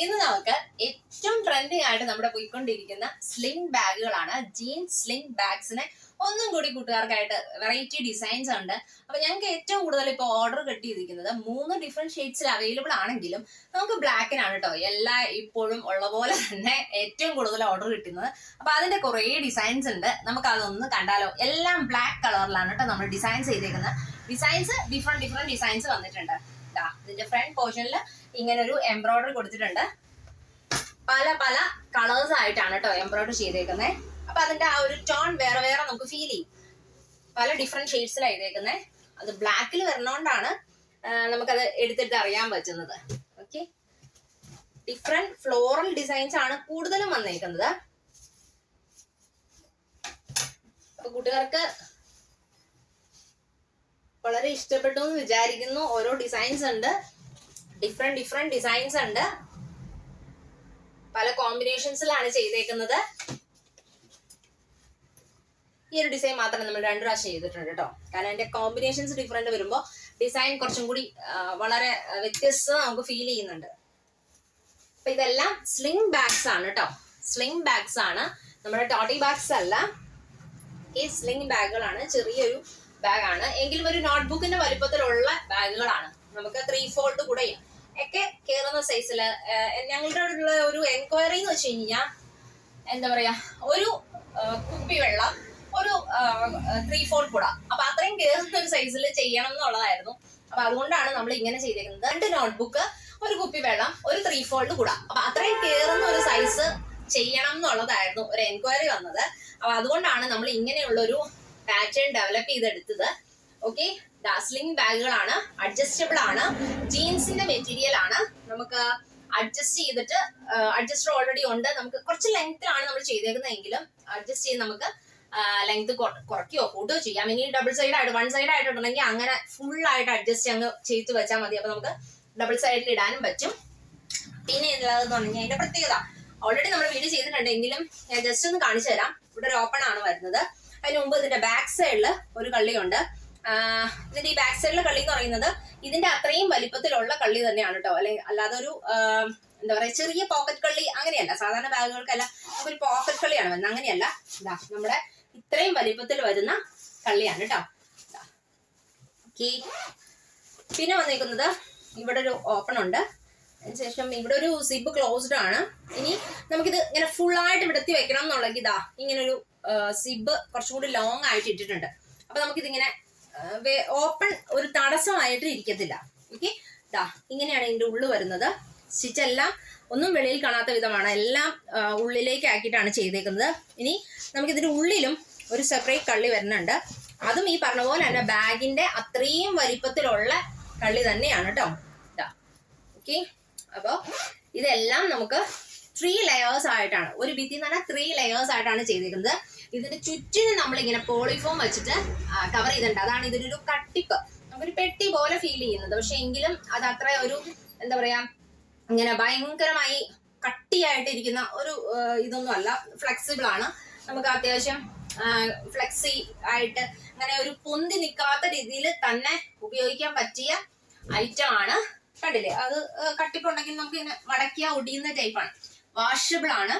ഇന്ന് നമുക്ക് ഏറ്റവും ട്രെൻഡിങ് ആയിട്ട് നമ്മുടെ പോയിക്കൊണ്ടിരിക്കുന്ന സ്ലിംഗ് ബാഗുകളാണ്. ജീൻസ് സ്ലിംഗ് ബാഗ്സിനെ ഒന്നും കൂടി കൂട്ടുകാർക്കായിട്ട് വെറൈറ്റി ഡിസൈൻസ് ഉണ്ട്. അപ്പൊ ഞങ്ങൾക്ക് ഏറ്റവും കൂടുതൽ ഇപ്പൊ ഓർഡർ കിട്ടിയിരിക്കുന്നത് മൂന്ന് ഡിഫറെന്റ് ഷെയ്ഡ്സിൽ അവൈലബിൾ ആണെങ്കിലും നമുക്ക് ബ്ലാക്കിനാണ് കേട്ടോ എല്ലാ ഇപ്പോഴും ഉള്ള പോലെ തന്നെ ഏറ്റവും കൂടുതൽ ഓർഡർ കിട്ടുന്നത്. അപ്പൊ അതിന്റെ കുറേ ഡിസൈൻസ് ഉണ്ട്. നമുക്ക് അതൊന്ന് കണ്ടാലോ. എല്ലാം ബ്ലാക്ക് കളറിലാണ് കേട്ടോ നമ്മൾ ഡിസൈൻ ചെയ്തേക്കുന്നത്. ഡിസൈൻസ് ഡിഫറെന്റ് ഡിഫറെന്റ് ഡിസൈൻസ് വന്നിട്ടുണ്ട്. ദാ, ഇതിന്റെ ഫ്രണ്ട് പോർഷനിൽ ഇങ്ങനെ ഒരു എംബ്രോയിഡറി കൊടുത്തിട്ടുണ്ട്. പല പല കളേഴ്സ് ആയിട്ടാണ് കേട്ടോ എംബ്രോയിഡറി ചെയ്തേക്കുന്നത് അപ്പൊ അതിന്റെ ആ ഒരു ടോൺ വേറെ വേറെ നമുക്ക് ഫീൽ ചെയ്യും. പല ഡിഫറെന്റ് ഷെയ്ഡ്സിലാണ് എഴുതേക്കുന്നത് അത് ബ്ലാക്കിൽ വരണോണ്ടാണ് നമുക്കത് എടുത്തിട്ട് അറിയാൻ പറ്റുന്നത്. ഓക്കെ ഡിഫറെന്റ് ഫ്ലോറൽ ഡിസൈൻസ് ആണ് കൂടുതലും വന്നേക്കുന്നത്. അപ്പൊ കൂട്ടുകാർക്ക് വളരെ ഇഷ്ടപ്പെട്ടു എന്ന് വിചാരിക്കുന്നു. ഓരോ ഡിസൈൻസ് ഉണ്ട്. ഡിഫറെന്റ് ഡിഫറെന്റ് ഡിസൈൻസ് ഉണ്ട്. പല കോമ്പിനേഷൻസിലാണ് ചെയ്തേക്കുന്നത്. ഈ ഒരു ഡിസൈൻ മാത്രമേ നമ്മൾ രണ്ടു പ്രാവശ്യം ചെയ്തിട്ടുണ്ട് കേട്ടോ. കാരണം അതിന്റെ കോമ്പിനേഷൻസ് ഡിഫറെന്റ് വരുമ്പോൾ ഡിസൈൻ കുറച്ചും കൂടി വളരെ വ്യത്യസ്ത നമുക്ക് ഫീൽ ചെയ്യുന്നുണ്ട്. അപ്പൊ ഇതെല്ലാം സ്ലിംഗ് ബാഗ്സ് ആണ് കേട്ടോ. സ്ലിംഗ് ബാഗ്സ് ആണ്. നമ്മുടെ ടോട്ടി ബാഗ്സ് അല്ല. ഈ സ്ലിംഗ് ബാഗുകളാണ് ചെറിയൊരു ബാഗാണ്. എങ്കിലും ഒരു നോട്ട്ബുക്കിന്റെ വലിപ്പത്തിലുള്ള ബാഗുകളാണ്. നമുക്ക് ത്രീ ഫോൾഡ് കൂടെ ഒക്കെ കയറുന്ന സൈസിൽ ഞങ്ങളുടെ ഉള്ള ഒരു എൻക്വയറി എന്ന് വെച്ച് കഴിഞ്ഞാൽ എന്താ പറയാ ഒരു കുപ്പി വെള്ളം ഒരു ത്രീ ഫോൾഡ് കൂട. അപ്പൊ അത്രയും കയറുന്ന ഒരു സൈസിൽ ചെയ്യണം എന്നുള്ളതായിരുന്നു. അപ്പൊ അതുകൊണ്ടാണ് നമ്മൾ ഇങ്ങനെ ചെയ്തേക്കുന്നത്. രണ്ട് നോട്ട്ബുക്ക് ഒരു കുപ്പി വെള്ളം ഒരു ത്രീ ഫോൾഡ് കൂട. അപ്പൊ അത്രയും കയറുന്ന ഒരു സൈസ് ചെയ്യണം എന്നുള്ളതായിരുന്നു ഒരു എൻക്വയറി വന്നത്. അപ്പൊ അതുകൊണ്ടാണ് നമ്മൾ ഇങ്ങനെയുള്ള ഒരു പാറ്റേൺ ഡെവലപ്പ് ചെയ്തെടുത്തത്. ഓക്കെ ഡാസ്ലിംഗ് ബാഗുകളാണ് അഡ്ജസ്റ്റബിൾ ആണ് ജീൻസിന്റെ മെറ്റീരിയൽ ആണ്. നമുക്ക് അഡ്ജസ്റ്റ് ചെയ്തിട്ട് അഡ്ജസ്റ്റർ ഓൾറെഡി ഉണ്ട്. നമുക്ക് കുറച്ച് ലെങ്ത്തിലാണ് നമ്മൾ ചെയ്തേക്കുന്നതെങ്കിലും അഡ്ജസ്റ്റ് ചെയ്ത് നമുക്ക് ലെങ്ത് കുറയ്ക്കുകയോ കൂട്ടുകയോ ചെയ്യാം. ഇനി ഡബിൾ സൈഡ് ആയിട്ട് വൺ സൈഡ് ആയിട്ടുണ്ടെങ്കിൽ അങ്ങനെ ഫുൾ ആയിട്ട് അഡ്ജസ്റ്റ് അങ്ങ് ചെയ്ത് വെച്ചാൽ മതി. അപ്പൊ നമുക്ക് ഡബിൾ സൈഡിൽ ഇടാനും പറ്റും. പിന്നെ ഉള്ളതെന്ന് പറഞ്ഞാൽ അതിന്റെ പ്രത്യേകത. ഓൾറെഡി നമ്മൾ വീഡിയോ ചെയ്തിട്ടുണ്ടെങ്കിലും ഞാൻ ജസ്റ്റ് ഒന്ന് കാണിച്ചു തരാം. ഇവിടെ ഒരു ഓപ്പൺ ആണ് വരുന്നത്. അതിന് മുമ്പ് ഇതിന്റെ ബാക്ക് സൈഡിൽ ഒരു കള്ളിയുണ്ട്. ഇതിന്റെ ഈ ബാക്ക് സൈഡിലെ കള്ളി എന്ന് പറയുന്നത് ഇതിന്റെ അത്രയും വലിപ്പത്തിലുള്ള കള്ളി തന്നെയാണ് കേട്ടോ അല്ലെങ്കിൽ അല്ലാതെ ഒരു എന്താ പറയാ ചെറിയ പോക്കറ്റ് കള്ളി അങ്ങനെയല്ല. സാധാരണ ബാഗുകൾക്കല്ല ഒരു പോക്കറ്റ് കള്ളിയാണ് വരുന്നത്. അങ്ങനെയല്ല. ഇതാ നമ്മുടെ ഇത്രയും വലിപ്പത്തിൽ വരുന്ന കള്ളിയാണ് കേട്ടോ പിന്നെ വന്നിരിക്കുന്നത് ഇവിടെ ഒരു ഓപ്പൺ ഉണ്ട്. അതിനുശേഷം ഇവിടെ ഒരു സിബ് ക്ലോസ്ഡ് ആണ്. ഇനി നമുക്കിത് ഇങ്ങനെ ഫുൾ ആയിട്ട് വിടത്തി വെക്കണം എന്നുള്ളെങ്കിൽ ഇതാ ഇങ്ങനെ ഒരു സിബ് കുറച്ചും കൂടി ലോങ് ആയിട്ട് ഇട്ടിട്ടുണ്ട്. അപ്പൊ നമുക്കിതിങ്ങനെ ഓപ്പൺ ഒരു തടസ്സമായിട്ട് ഇരിക്കത്തില്ല. ഓക്കെ ഇതാ ഇങ്ങനെയാണ് ഇതിന്റെ ഉള്ളു വരുന്നത്. സ്റ്റിച്ചെല്ലാം ഒന്നും വെളിയിൽ കാണാത്ത വിധമാണ്. എല്ലാം ഉള്ളിലേക്ക് ആക്കിയിട്ടാണ് ചെയ്തേക്കുന്നത്. ഇനി നമുക്കിതിന്റെ ഉള്ളിലും ഒരു സെപ്പറേറ്റ് കള്ളി വരുന്നുണ്ട്. അതും ഈ പറഞ്ഞ പോലെ തന്നെ ബാഗിന്റെ അത്രയും വലിപ്പത്തിലുള്ള കള്ളി തന്നെയാണ് കേട്ടോ ഇതാ ഓക്കെ അപ്പോൾ ഇതെല്ലാം നമുക്ക് ത്രീ ലെയേഴ്സ് ആയിട്ടാണ്. ഒരു ഭിത്തി എന്ന് പറഞ്ഞാൽ ത്രീ ലെയേഴ്സ് ആയിട്ടാണ് ചെയ്തിരിക്കുന്നത്. ഇതിന്റെ ചുറ്റിനും നമ്മൾ ഇങ്ങനെ പോളിഫോം വെച്ചിട്ട് കവർ ചെയ്തിട്ടുണ്ട്. അതാണ് ഇതിനൊരു കട്ടിപ്പ്. നമുക്കൊരു പെട്ടി പോലെ ഫീൽ ചെയ്യുന്നത്. പക്ഷെ എങ്കിലും അത് അത്ര ഒരു എന്താ പറയാ ഇങ്ങനെ ഭയങ്കരമായി കട്ടിയായിട്ടിരിക്കുന്ന ഒരു ഇതൊന്നും അല്ല. ഫ്ലെക്സിബിൾ ആണ്. നമുക്ക് അത്യാവശ്യം ഫ്ലെക്സി ആയിട്ട് അങ്ങനെ ഒരു പൊന്തി നിൽക്കാത്ത രീതിയിൽ തന്നെ ഉപയോഗിക്കാൻ പറ്റിയ ഐറ്റം ആണ്. കണ്ടില്ലേ? അത് കട്ടിപ്പുണ്ടെങ്കിൽ നമുക്ക് ഇങ്ങനെ മടക്കിയ ഒടിയുന്ന ടൈപ്പാണ് വാഷബിൾ ആണ്.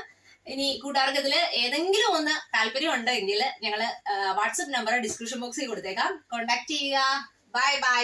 ഇനി കൂട്ടുകാർക്ക് ഇതിൽ ഏതെങ്കിലും ഒന്ന് താല്പര്യം ഉണ്ടെങ്കിൽ ഞങ്ങൾ വാട്സപ്പ് നമ്പർ ഡിസ്ക്രിപ്ഷൻ ബോക്സിൽ കൊടുത്തേക്കാം. കോൺടാക്ട് ചെയ്യുക. Bye bye